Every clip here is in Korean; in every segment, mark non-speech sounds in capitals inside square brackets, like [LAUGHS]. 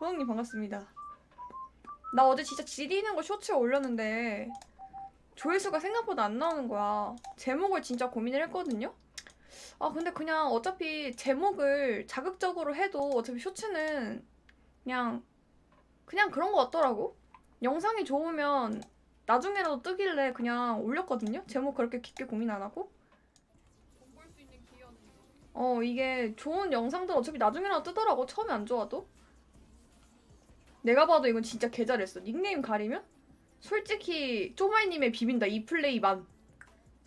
호영님 반갑습니다. 나 어제 진짜 지리는 거 쇼츠에 올렸는데 조회수가 생각보다 안 나오는 거야. 제목을 진짜 고민을 했거든요. 아 근데 그냥 어차피 제목을 자극적으로 해도 어차피 쇼츠는 그냥 그냥 그런 거 같더라고. 영상이 좋으면 나중에라도 뜨길래 그냥 올렸거든요. 제목 그렇게 깊게 고민 안 하고. 어 이게 좋은 영상들 어차피 나중에라도 뜨더라고. 처음에 안 좋아도. 내가 봐도 이건 진짜 개 잘했어. 닉네임 가리면? 솔직히 쪼마이님의 비빈다 이 플레이만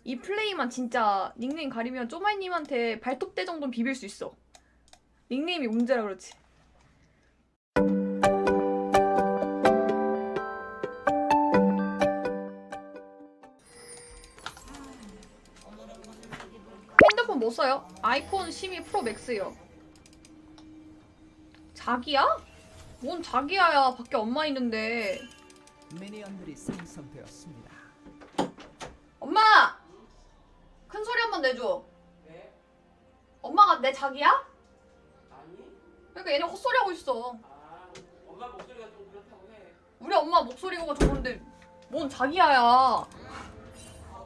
이 플레이만 진짜 닉네임 가리면 쪼마이님한테 발톱대 정도는 비빌 수 있어. 닉네임이 문제라 그렇지. 핸드폰 뭐 써요? 아이폰 12 프로 맥스요. 자기야? 뭔 자기야야 밖에 엄마 있는데 미니언들이 생성되었습니다. 엄마! 큰 소리 한 번 내줘 네? 엄마가 내 자기야? 아니? 그러니까 얘네 헛소리 하고 있어 아, 엄마 목소리가 좀 그렇다고 해. 우리 엄마 목소리가 좋은데 뭔 자기야야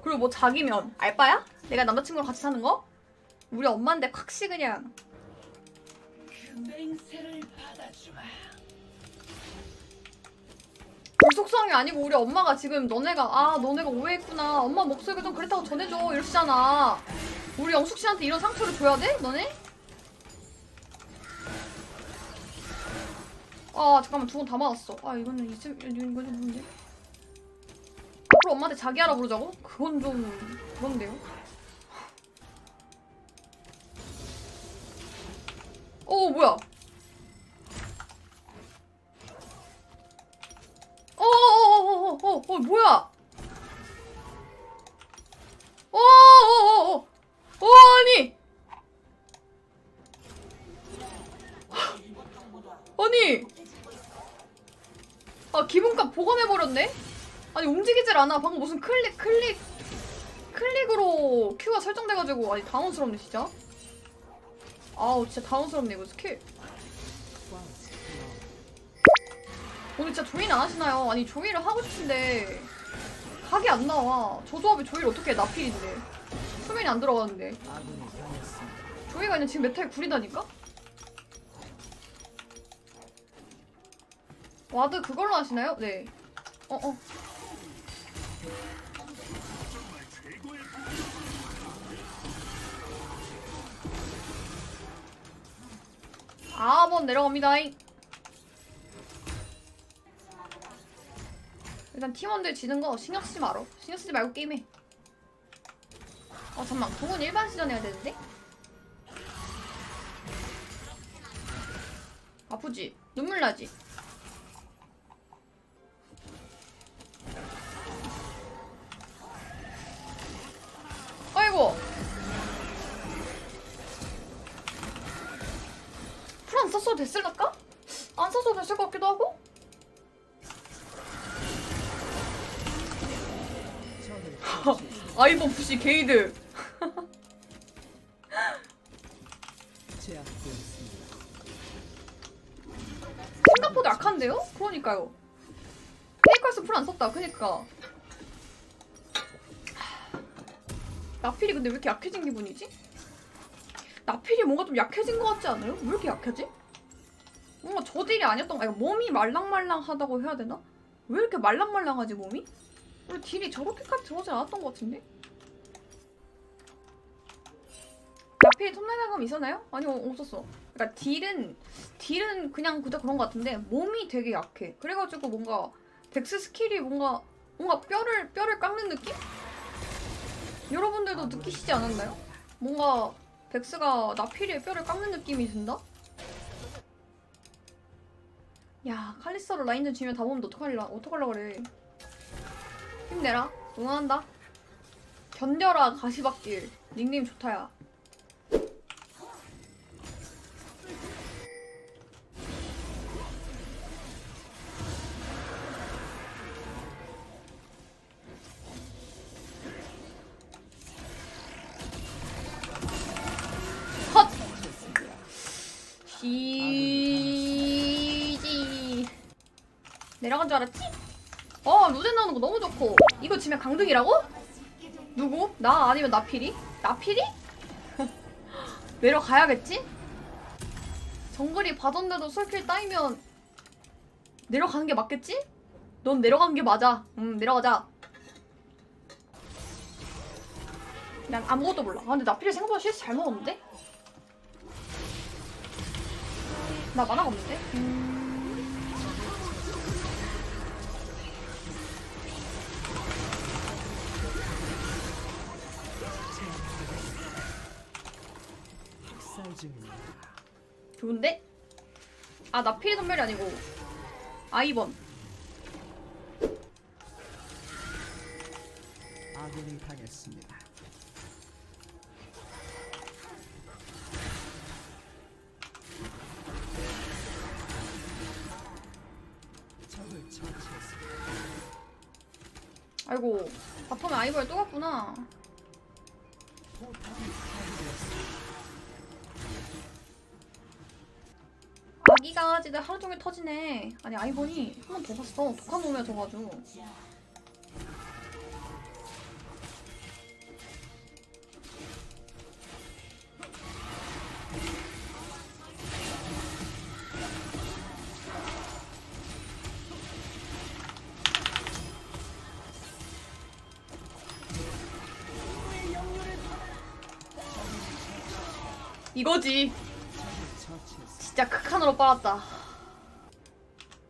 그리고 뭐 자기면 알바야? 내가 남자친구랑 같이 사는 거? 우리 엄마인데 콱시 그냥 맹세를 받아주마. 불속성이 아니고 우리 엄마가 지금 너네가 아 너네가 오해했구나 엄마 목소리가 좀 그랬다고 전해줘 이러시잖아 우리 영숙 씨한테 이런 상처를 줘야 돼? 너네? 아 잠깐만 두번다 맞았어 아 이거는 이쯤 이거는 뭔데? 앞으로 엄마한테 자기야라 부르자고? 그건 좀 그런데요 뭐야 어어어어어어 어, 뭐야? 어어어어 어 어 아니 아니 아 기분값 보관해 버렸네? 아니 움직이질 않아 방금 무슨 클릭 클릭 클릭으로 큐가 설정돼가지고 아니 당황스럽네 진짜 아우 진짜 당황스럽네 이거 스킬 오늘 진짜 조인 안 하시나요? 아니 조인을 하고 싶은데 각이 안 나와. 저 조합에 조일 어떻게 해? 나필인데. 수면이 안 들어가는데. 조이가 그냥 지금 메타에 구리다니까? 와드 그걸로 하시나요? 네. 어, 어. 아, 번 내려갑니다. 일단 팀원들 지는 거 신경 쓰지 말어. 신경 쓰지 말고 게임해. 어, 잠만. 동은 일반 시전 해야 되는데? 아프지? 눈물 나지? 썼어도 됐을까? 안 썼어도 됐을 것 같기도 하고? 아이번 푸시 게이드. 생각보다 약한데요? 그러니까요. 페이커스 풀 안 썼다. 그니까. 하, 나필이 근데 왜 이렇게 약해진 기분이지? 나필이 뭔가 좀 약해진 것 같지 않아요? 왜 이렇게 약하지? 뭔가 저딜이 아니었던 거 아니 몸이 말랑말랑하다고 해야 되나? 왜 이렇게 말랑말랑하지 몸이? 원래 딜이 저렇게까지 들어오지 않았던 것 같은데? 나필이 톱날나감 있었나요? 아니 어, 없었어. 그러니까 딜은 딜은 그냥 그저 그런 것 같은데 몸이 되게 약해. 그래가지고 뭔가 덱스 스킬이 뭔가 뭔가 뼈를 뼈를 깎는 느낌? 여러분들도 느끼시지 않았나요? 뭔가 덱스가 나필이의 뼈를 깎는 느낌이 든다? 야 칼리스타로 라인전 지면 다 보면 어떡하려 어떡하려 그래. 힘내라. 응원한다. 견뎌라 가시밭길. 닉네임 좋다야. 내려간 줄 알았지? 어 루젠 나오는 거 너무 좋고 이거 지면 강등이라고? 누구? 나 아니면 나필이? 나필이? [LAUGHS] 내려가야겠지? 정글이 받았는데도 솔킬 따이면 내려가는 게 맞겠지? 넌 내려가는 게 맞아 음 내려가자 난 아무것도 몰라 아 근데 나필이 생각보다 CS 잘 먹었는데? 나 만화가 없는데? 음... 중입니다. 좋은데? 아, 나 피해 선멸이 아니고 아이번. 아군이 당했습니다. 적을 처치했습니다. 아이고, 바텀에 아이번이 또 갔구나. 강아지들 하루 종일 터지네. 아니, 아이번이 한번더 갔어. 독한 놈이야, 저가지고. 이거지. 진짜 극한으로 빨았다.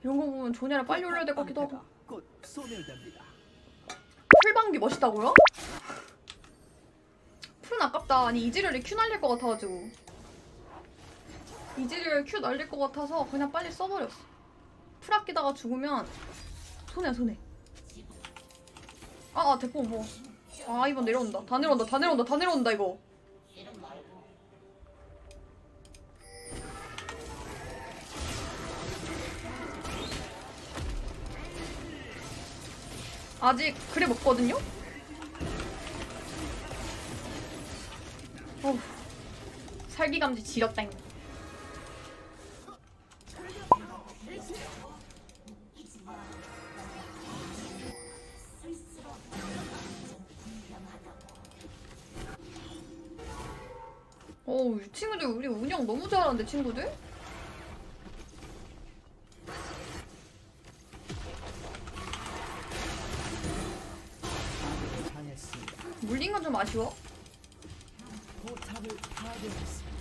이런 거 보면 조냐를 빨리 올려야 될 것 같기도 하고. 곧 소멸됩니다. 풀방귀 멋있다고요? 풀은 아깝다. 아니 이즈리얼이 큐 날릴 것 같아가지고. 이즈리얼 큐 날릴 것 같아서 그냥 빨리 써버렸어. 풀 아끼다가 죽으면 손해 손해. 아, 아 대포 뭐. 아 이번 내려온다. 다 내려온다. 다 내려온다. 다 내려온다 이거. 아직 그래 먹거든요? 어후, 살기감지 지렸다잉. 어우, 이 친구들 우리 운영 너무 잘하는데, 친구들? 물린 건 좀 아쉬워. 포탑을 파괴했습니다.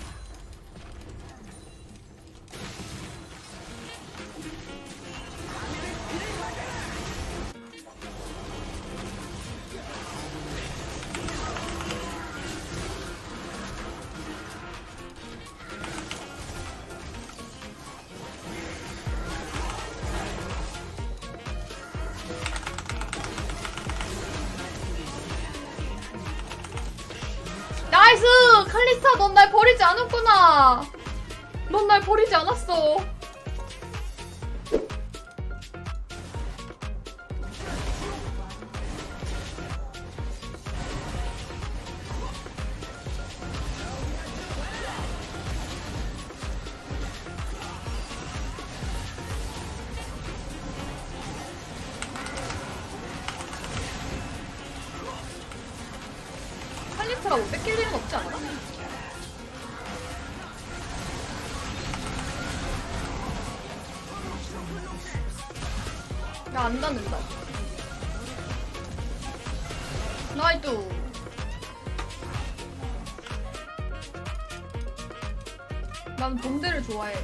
칼리스타, 넌 날 버리지 않았구나! 넌 날 버리지 않았어. 칼리스타가 못 뺏길 일은 없지 않 나? 야, 안 닿는다. 나이도. 난 본대를 좋아해.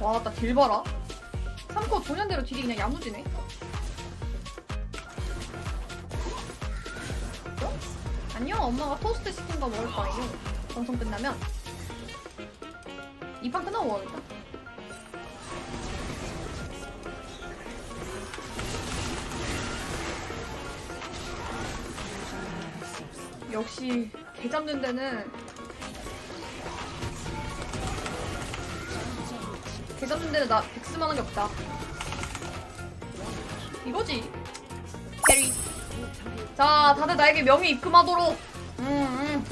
와, 나 딜 봐라. 3코 조년대로 딜이 그냥 야무지네. 어? 안녕, 엄마가 토스트 시킨 거 먹을 거예요. 방송 끝나면. 이판 끝나고 먹을까? 역시 개 잡는 데는 개 잡는 데는 나 백스만한 게 없다. 이거지. 캐리. 자, 다들 나에게 명예 입금하도록. 음, 음.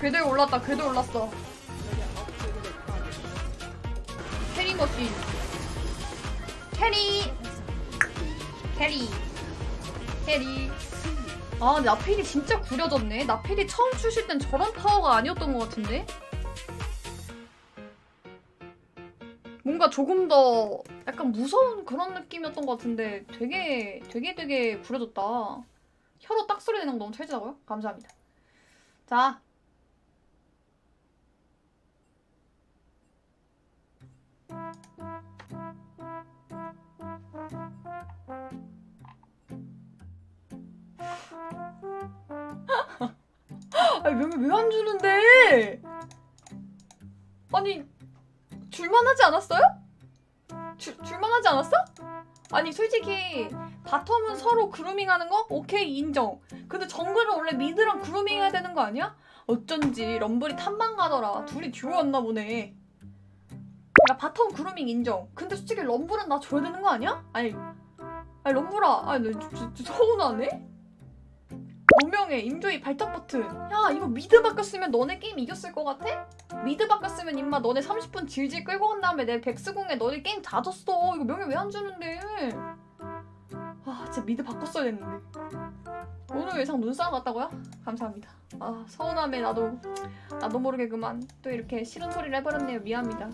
궤도에 올랐다 궤도에 올랐어 캐리 머신. 캐리. 캐리. 캐리. 아 나필이 진짜 구려졌네. 나필이 처음 출실 땐 저런 파워가 아니었던 것 같은데? 뭔가 조금 더 약간 무서운 그런 느낌이었던 것 같은데 되게 되게 되게 구려졌다. 혀로 딱 소리 내는 거 너무 찰지다고요? 감사합니다. 자 아니 명예 왜안 주는데? 아니 줄만 하지 않았어요? 줄 줄만 하지 않았어? 아니 솔직히 바텀은 서로 그루밍하는 거 오케이 인정. 근데 정글은 원래 미드랑 그루밍해야 되는 거 아니야? 어쩐지 럼블이 탐방 가더라. 둘이 듀오였나 보네. 야 바텀 그루밍 인정. 근데 솔직히 럼블은 나 줘야 되는 거 아니야? 아니 아니 럼블아 아니 나 저- 저- 서운하네. 노명의 임조이 발탁 버튼. 야 이거 미드 바꿨으면 너네 게임 이겼을 것 같아? 미드 바꿨으면 임마 너네 30분 질질 끌고 간 다음에 내 백스공에 너네 게임 다 졌어. 이거 명예 왜 안 주는데? 아 진짜 미드 바꿨어야 됐는데. 오늘 예상 눈싸움 같다고요? 감사합니다. 아 서운함에 나도 나도 모르게 그만 또 이렇게 싫은 소리를 해버렸네요. 미안합니다.